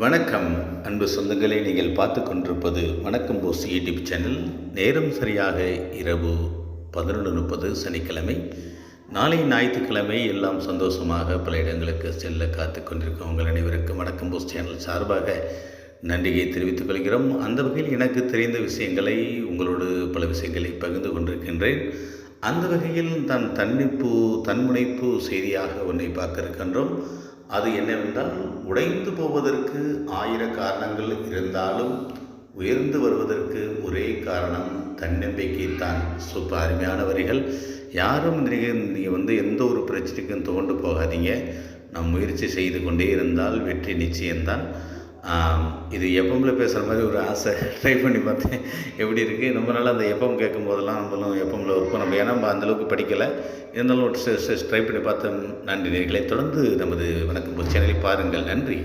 வணக்கம். அன்பு சொந்தங்களே நீங்கள் பார்த்து கொண்டிருப்பது வணக்கம் போஸ் யூடியூப் சேனல். நேரம் சரியாக இரவு பதினொன்று முப்பது சனிக்கிழமை. நாளை ஞாயிற்றுக்கிழமை எல்லாம் சந்தோஷமாக பல இடங்களுக்கு செல்ல காத்து கொண்டிருக்கும் உங்கள் அனைவருக்கும் வணக்கம் போஸ் சேனல் சார்பாக நன்றியை தெரிவித்துக் கொள்கிறோம். அந்த வகையில் எனக்கு தெரிந்த விஷயங்களை உங்களோடு பல விஷயங்களை பகிர்ந்து கொண்டிருக்கின்றேன். அந்த வகையில் தான் தன்னிப்பு தன்முனைப்பு செய்தியாக ஒன்றை பார்க்க இருக்கின்றோம். அது என்னவென்றால் உடைந்து போவதற்கு ஆயிர காரணங்கள் இருந்தாலும் உயர்ந்து வருவதற்கு ஒரே காரணம் தன்னம்பிக்கை தான் சூப்பர் அருமையான வரிகள் யாரும் நீங்கள் நீங்கள் வந்து எந்த ஒரு பிரச்சனைக்கும் தோண்டு போகாதீங்க. நாம் முயற்சி செய்து கொண்டே இருந்தால் வெற்றி நிச்சயம்தான். இது எஃப்எம்மில் பேசுகிற மாதிரி ஒரு ஆசை. ட்ரை பண்ணி பார்த்தேன். எப்படி இருக்குது ரொம்ப நாள் அந்த எஃப்எம் கேட்கும் போதெல்லாம் நம்மளும் எஃப்எம்மில் ஒர்க் பண்ண முடியும் ஏன்னா நம்ம அந்தளவுக்கு படிக்கலை. இருந்தாலும் ட்ரை பண்ணி பார்த்தேன். நன்றி நேர்களை. தொடர்ந்து நமது வணக்கம் சேனலை பாருங்கள். நன்றி.